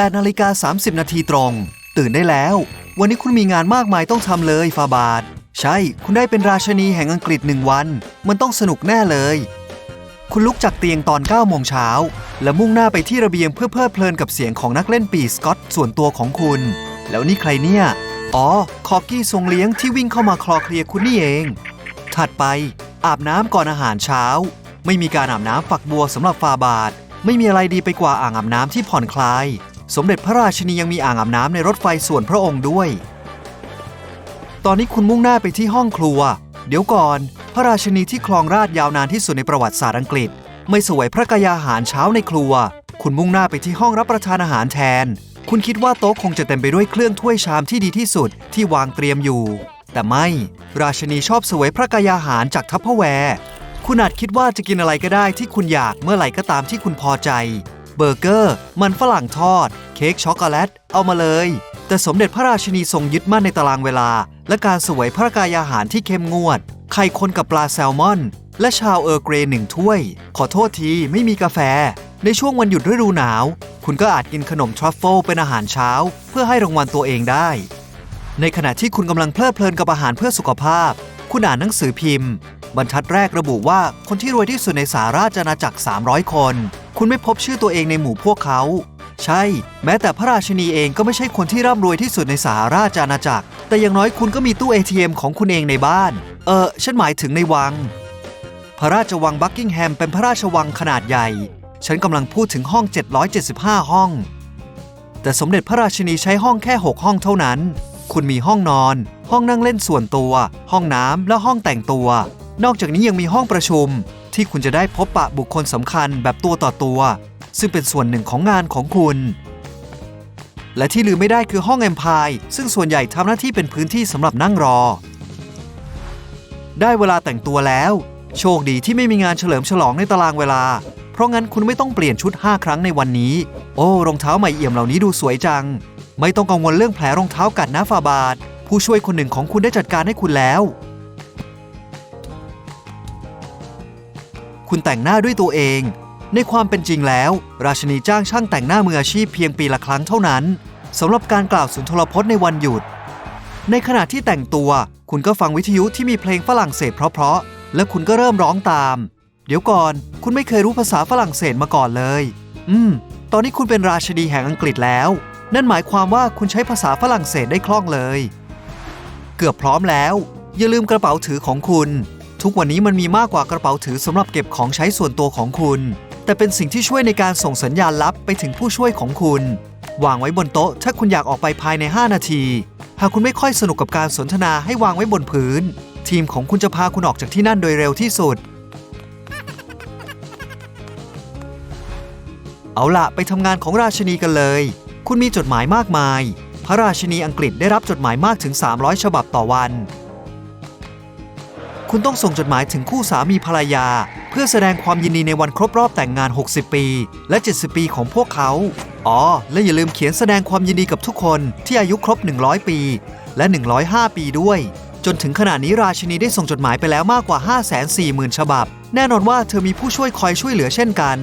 8นาฬิกา30 นาทีตรง ตื่นได้แล้ว วันนี้คุณมีงานมากมายต้องทำเลยฟาบาท ใช่ คุณได้เป็นราชนีแห่งอังกฤษหนึ่งวัน มันต้องสนุกแน่เลย คุณลุกจากเตียงตอน9โมงเช้า และมุ่งหน้าไปที่ระเบียงเพื่อเพลิดเพลินกับเสียงของนักเล่นปีสกอตส่วนตัวของคุณ แล้วนี่ใครเนี่ย อ๋อ คอกกี้ทรงเลี้ยงที่วิ่งเข้ามาคลอเคลียคุณนี่เอง ถัดไป อาบน้ำก่อนอาหารเช้า ไม่มีการอาบน้ำฝักบัวสำหรับฟาบาท ไม่มีอะไรดีไปกว่าอ่างอาบน้ำที่ผ่อนคลาย สมเด็จพระราชินียังมีอ่างอาบน้ำในรถไฟส่วนพระองค์ด้วย ตอนนี้คุณมุ่งหน้าไปที่ห้องครัว เดี๋ยวก่อน พระราชินีที่ครองราชยาวนานที่สุดในประวัติศาสตร์อังกฤษ ไม่สวยพระกายาหารเช้าในครัว คุณมุ่งหน้าไปที่ห้องรับประทานอาหารแทน คุณคิดว่าโต๊ะคงจะเต็มไปด้วยเครื่องถ้วยชามที่ดีที่สุดที่วางเตรียมอยู่ แต่ไม่ ราชินีชอบสวยพระกายาหารจากทัพเปอร์แวร์คุณอาจคิดว่าจะกินอะไรก็ได้ที่คุณอยากเมื่อไหร่ก็ตามที่คุณพอใจ เบอร์เกอร์ มันฝรั่งทอด เค้กช็อกโกแลต เอามาเลย แต่สมเด็จพระราชินีทรงยึดมั่นในตารางเวลา และการสวยพระกายอาหารที่เข้มงวด ไข่คนกับปลาแซลมอน และชาวเออร์เกรหนึ่งถ้วย ขอโทษทีไม่มีกาแฟ ในช่วงวันหยุดฤดูหนาว คุณก็อาจกินขนมทรัฟเฟิลเป็นอาหารเช้า เพื่อให้รางวัลตัวเองได้ ในขณะที่คุณกำลังเพลิดเพลินกับอาหารเพื่อสุขภาพ คุณอ่านหนังสือพิมพ์ บรรทัดแรกระบุว่าคนที่รวยที่สุดในสหราชอาณาจักร 300 คน คุณไม่พบชื่อตัวเองในหมู่พวกเขา ใช่ แม้แต่พระราชินีเองก็ไม่ใช่คนที่ร่ำรวยที่สุดในสหราชอาณาจักร แต่อย่างน้อยคุณก็มีตู้ ATM ของคุณเองในบ้าน เออฉันหมายถึงในวัง พระราชวังบักกิงแฮมเป็นพระราชวังขนาดใหญ่ ฉันกำลังพูดถึงห้อง 775 ห้อง แต่สมเด็จพระราชินีใช้ห้องแค่ 6 ห้องเท่านั้น คุณมีห้องนอน ห้องนั่งเล่นส่วนตัว ห้องน้ำและห้องแต่งตัว นอกจากนี้ยังมีห้องประชุม ที่คุณจะได้พบปะบุคคลสำคัญแบบตัวต่อตัว ซึ่งเป็นส่วนหนึ่งของงานของคุณ และที่ลืมไม่ได้คือห้องแอมพายซึ่งส่วนใหญ่ทำหน้าที่เป็นพื้นที่สำหรับนั่งรอ ได้เวลาแต่งตัวแล้ว โชคดีที่ไม่มีงานเฉลิมฉลองในตารางเวลา เพราะงั้นคุณไม่ต้องเปลี่ยนชุด 5 ครั้งในวันนี้ โอ้รองเท้าใหม่เอี่ยมเหล่านี้ดูสวยจัง ไม่ต้องกังวลเรื่องแผลรองเท้ากัดนะฟาบาทผู้ช่วยคนหนึ่งของคุณได้จัดการให้คุณแล้ว คุณแต่งหน้าด้วยตัวเอง ในความเป็นจริงแล้ว ราชินีจ้างช่างแต่งหน้ามืออาชีพเพียงปีละครั้งเท่านั้นสำหรับการกล่าวสุนทรพจน์ในวันหยุด ในขณะที่แต่งตัว คุณก็ฟังวิทยุที่มีเพลงฝรั่งเศสเพราะๆและคุณก็เริ่มร้องตาม เดี๋ยวก่อน คุณไม่เคยรู้ภาษาฝรั่งเศสมาก่อนเลย อืม ตอนนี้คุณเป็นราชนีแห่งอังกฤษแล้ว นั่นหมายความว่าคุณใช้ภาษาฝรั่งเศสได้คล่องเลย เกือบพร้อมแล้ว อย่าลืมกระเป๋าถือของคุณ ทุกวันนี้มันมีมากกว่ากระเป๋าถือสำหรับเก็บของใช้ส่วนตัวของคุณ แต่เป็นสิ่งที่ช่วยในการส่งสัญญาณลับไปถึงผู้ช่วยของคุณ วางไว้บนโต๊ะ ถ้าคุณอยากออกไปภายใน 5 นาที หากคุณไม่ค่อยสนุกกับการสนทนาให้วางไว้บนพื้น ทีมของคุณจะพาคุณออกจากที่นั่นโดยเร็วที่สุด เอาละไปทำงานของราชนีกันเลย คุณมีจดหมายมากมาย พระราชินีอังกฤษได้รับจดหมายมากถึง 300 ฉบับต่อวัน คุณต้องส่งจดหมายถึงคู่สามีภรรยา เพื่อแสดงความยินดีในวันครบรอบแต่งงาน 60 ปี และ 70 ปีของพวกเขา อ๋อ และอย่าลืมเขียนแสดงความยินดีกับทุกคนที่อายุครบ 100 ปี และ 105 ปีด้วย จนถึงขณะนี้ราชินีได้ส่งจดหมายไปแล้วมากกว่า 540,000 ฉบับ แน่นอนว่าเธอมีผู้ช่วยคอยช่วยเหลือเช่นกัน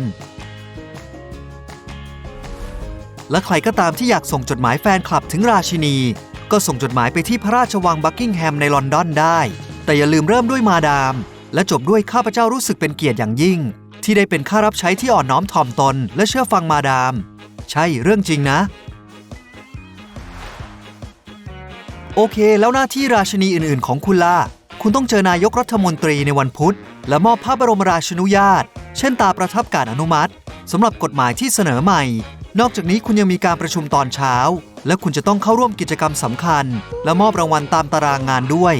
และใครก็ตามที่อยากส่งจดหมายแฟนคลับถึงราชินี ก็ส่งจดหมายไปที่พระราชวังบักกิงแฮมในลอนดอนได้ แต่อย่าลืมเริ่มด้วยมาดาม และจบด้วยข้าพเจ้ารู้สึกเป็นเกียรติอย่างยิ่ง ที่ได้เป็นข้ารับใช้ที่อ่อนน้อมถ่อมตน และเชื่อฟังมาดาม ใช่เรื่องจริงนะ โอเค แล้วหน้าที่ราชนีอื่น ๆ ของคุณล่ะคุณต้องเจอนายกรัฐมนตรีในวันพุธ และมอบพระบรมราชานุญาต เช่นตาประทับการอนุมัติสำหรับกฎหมายที่เสนอใหม่ นอกจากนี้คุณยังมีการประชุมตอนเช้า และคุณจะต้องเข้าร่วมกิจกรรมสำคัญ และมอบรางวัลตามตารางงานด้วย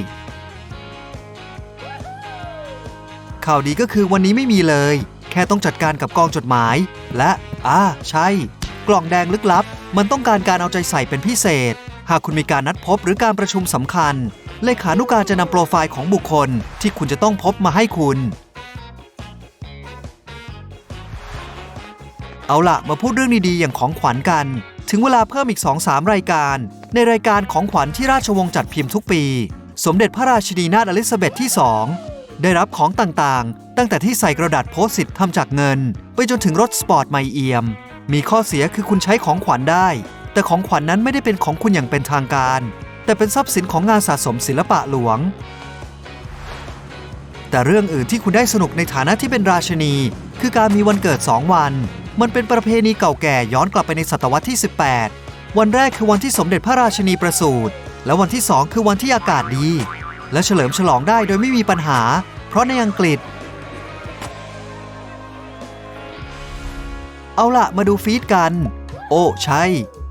ข่าวดีก็คือวันนี้ไม่มีเลย แค่ต้องจัดการกับกองจดหมาย และอ่าใช่ กล่องแดงลึกลับ มันต้องการการเอาใจใส่เป็นพิเศษ หากคุณมีการนัดพบหรือการประชุมสำคัญ เลขานุการจะนำโปรไฟล์ของบุคคล ที่คุณจะต้องพบมาให้คุณ เอาละมาพูดเรื่องดีๆอย่างของขวัญกัน ถึงเวลาเพิ่มอีก 2-3 รายการ ในรายการของขวัญที่ราชวงศ์จัดพิมพ์ทุกปี สมเด็จพระราชินีนาถอลิซาเบธที่ 2 ได้รับของต่างๆ ตั้งแต่ที่ใส่กระดาษโพสต์สิทธิ์ทำจากเงิน ไปจนถึงรถสปอร์ตใหม่เอียม มีข้อเสียคือคุณใช้ของขวัญได้ แต่ของขวัญนั้นไม่ได้เป็นของคุณอย่างเป็นทางการ แต่เป็นทรัพย์สินของงานสะสมศิลปะหลวง แต่เรื่องอื่นที่คุณได้สนุกในฐานะที่เป็นราชนี คือการมีวันเกิด 2 วัน มันเป็นประเพณีเก่าแก่ย้อนกลับไปในศตวรรษที่ 18 วันแรกคือวันที่สมเด็จพระราชนีประสูติและวันที่2คือวันที่อากาศดี และเฉลิมฉลองได้โดยไม่มีปัญหา เพราะในอังกฤษ เอาละมาดูฟีดกัน โอ้ใช่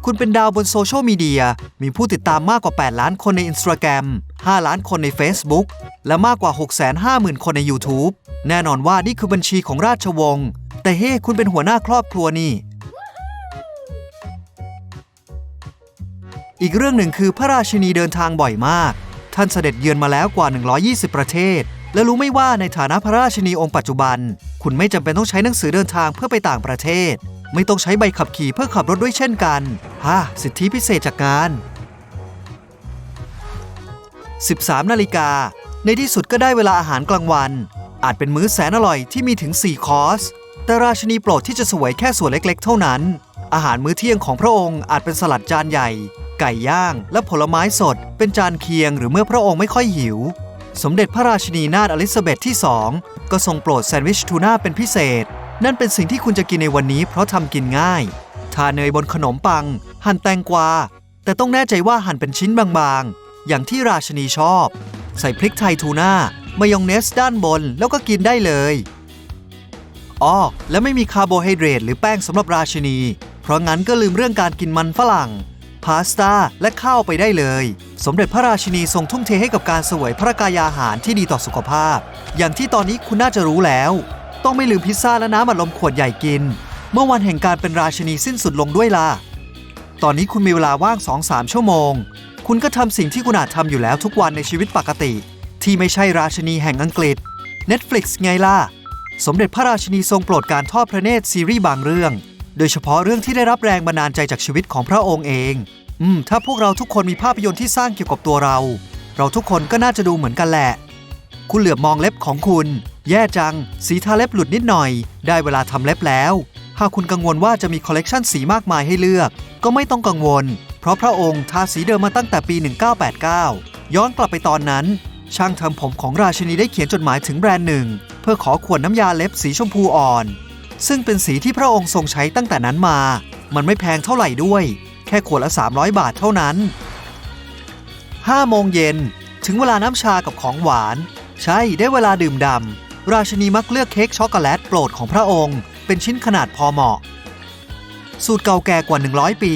คุณเป็นดาวบนโซเชียลมีเดีย มีผู้ติดตามมากกว่า 8 ล้านคนใน Instagram 5 ล้านคนใน Facebook และมากกว่า 650,000 คนใน YouTube แน่นอนว่านี่คือบัญชีของราชวงศ์ แต่เฮ้คุณเป็นหัวหน้าครอบครัวนี่ อีกเรื่องหนึ่งคือพระราชินีเดินทางบ่อยมาก ท่านเสด็จเยือนมาแล้วกว่า 120 ประเทศ และรู้ไม่ว่าในฐานะพระราชนีองค์ปัจจุบัน คุณไม่จำเป็นต้องใช้หนังสือเดินทางเพื่อไปต่างประเทศ ไม่ต้องใช้ใบขับขี่เพื่อขับรถด้วยเช่นกันฮ่าสิทธิพิเศษจากงาน13 นาฬิกา ในที่สุดก็ได้เวลาอาหารกลางวัน อาจเป็นมื้อแสนอร่อยที่มีถึง 4 คอร์สแต่ราชนีโปรดที่จะสวยแค่ส่วนเล็กๆ เท่านั้น อาหารมื้อเที่ยงของพระองค์อาจเป็นสลัดจานใหญ่ ไก่ย่าง และผลไม้สด เป็นจานเคียงหรือเมื่อพระองค์ไม่ค่อยหิว สมเด็จพระราชินีนาถอลิซาเบธที่2ก็ทรงโปรดแซนด์วิชทูน่าเป็นพิเศษ นั่นเป็นสิ่งที่คุณจะกินในวันนี้เพราะทำกินง่าย ทาเนยบนขนมปัง หั่นแตงกวา แต่ต้องแน่ใจว่าหั่นเป็นชิ้นบางๆ อย่างที่ราชินีชอบ ใส่พริกไทยทูน่ามายองเนสด้านบนแล้วก็กินได้เลยอ๋อและไม่มีคาร์โบไฮเดรตหรือแป้งสำหรับราชินี เพราะงั้นก็ลืมเรื่องการกินมันฝรั่ง พาสต้าและข้าวไปได้เลย สมเด็จพระราชินีทรงทุ่มเทให้กับการเสวยพระกายาหารที่ดีต่อสุขภาพ อย่างที่ตอนนี้คุณน่าจะรู้แล้ว ต้องไม่ลืมพิซซ่าและน้ำอัดลมขวดใหญ่กิน เมื่อวันแห่งการเป็นราชินีสิ้นสุดลงด้วยล่ะตอนนี้คุณมีเวลาว่าง2-3ชั่วโมง คุณก็ทำสิ่งที่คุณอาจทำอยู่แล้วทุกวันในชีวิตปกติ ที่ไม่ใช่ราชินีแห่งอังกฤษ Netflix ไงล่ะสมเด็จพระราชินีทรงโปรดการทอดพระเนตรซีรีส์บางเรื่อง โดยเฉพาะเรื่องที่ได้รับแรงบันดาลใจจากชีวิตของพระองค์เอง อืม ถ้าพวกเราทุกคนมีภาพยนตร์ที่สร้างเกี่ยวกับตัวเรา เราทุกคนก็น่าจะดูเหมือนกันแหละ คุณเหลือบมองเล็บของคุณ แย่จัง สีทาเล็บหลุดนิดหน่อย ได้เวลาทำเล็บแล้ว หากคุณกังวลว่าจะมีคอลเลกชันสีมากมายให้เลือก ก็ไม่ต้องกังวล เพราะพระองค์ทาสีเดิมมาตั้งแต่ปี 1989 ย้อนกลับไปตอนนั้น ช่างทำผมของราชินีได้เขียนจดหมายถึงแบรนด์หนึ่ง เพื่อขอขวดน้ำยาเล็บสีชมพูอ่อน ซึ่งเป็นสีที่พระองค์ทรงใช้ตั้งแต่นั้นมา มันไม่แพงเท่าไหร่ด้วย แค่ขวดละ 300 บาทเท่านั้น5โมงเย็นถึงเวลาน้ำชากับของหวาน ใช่ได้เวลาดื่มดำราชินีมักเลือกเค้กช็อกโกแลตโปรดของพระองค์ เป็นชิ้นขนาดพอเหมาะ สูตรเก่าแก่กว่า 100 ปี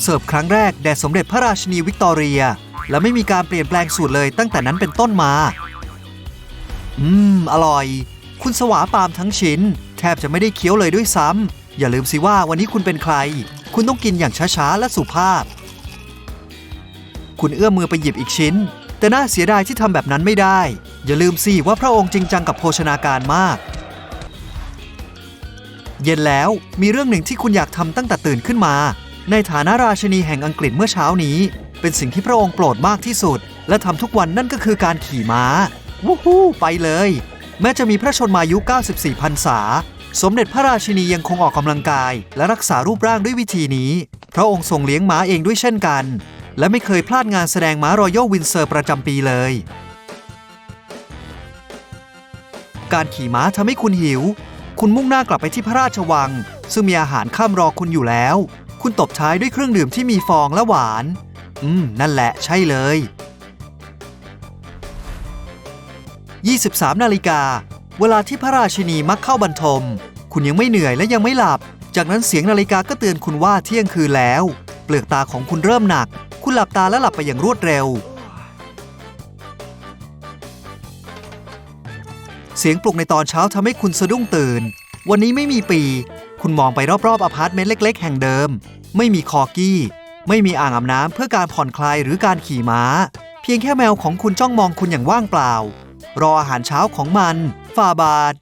เสิร์ฟครั้งแรกแด่สมเด็จพระราชินีวิกตอเรีย และไม่มีการเปลี่ยนแปลงสูตรเลยตั้งแต่นั้นเป็นต้นมา อืม อร่อย คุณสวาปามทั้งชิ้น แทบจะไม่ได้เคี้ยวเลยด้วยซ้ำอย่าลืมสิว่าวันนี้คุณเป็นใคร คุณต้องกินอย่างช้าๆและสุภาพ คุณเอื้อมมือไปหยิบอีกชิ้น แต่น่าเสียดายที่ทำแบบนั้นไม่ได้ อย่าลืมสิว่าพระองค์จริงจังกับโภชนาการมาก เย็นแล้วมีเรื่องหนึ่งที่คุณอยากทำตั้งแต่ตื่นขึ้นมา ในฐานะราชนีแห่งอังกฤษเมื่อเช้านี้ เป็นสิ่งที่พระองค์โปรดมากที่สุด และทำทุกวันนั่นก็คือการขี่ม้าวู้ฮู้ไปเลย แม้จะมีพระชนมายุ 94 พรรษา สมเด็จพระราชินียังคงออกกำลังกาย และรักษารูปร่างด้วยวิธีนี้ พระองค์ทรงเลี้ยงม้าเองด้วยเช่นกัน และไม่เคยพลาดงานแสดงม้ารอยัลวินเซอร์ประจำปีเลย การขี่ม้าทำให้คุณหิว คุณมุ่งหน้ากลับไปที่พระราชวัง ซึ่งมีอาหารข้ามรอคุณอยู่แล้ว คุณตบท้ายด้วยเครื่องดื่มที่มีฟองและหวาน อืม นั่นแหละใช่เลย 23 นาฬิกา เวลาที่พระราชินีมักเข้าบรรทม คุณยังไม่เหนื่อยและยังไม่หลับ จากนั้นเสียงนาฬิกาก็เตือนคุณว่าเที่ยงคืนแล้ว เปลือกตาของคุณเริ่มหนัก คุณหลับตาและหลับไปอย่างรวดเร็ว เสียงปลุกในตอนเช้าทำให้คุณสะดุ้งตื่น วันนี้ไม่มีปี คุณมองไปรอบๆอพาร์ตเมนต์เล็ก ๆ แห่งเดิม ไม่มีคอกี้ ไม่มีอ่างอาบน้ำเพื่อการผ่อนคลายหรือการขี่ม้า เพียงแค่แมวของคุณจ้องมองคุณอย่างว่างเปล่า รออาหารเช้าของมันฟาบาด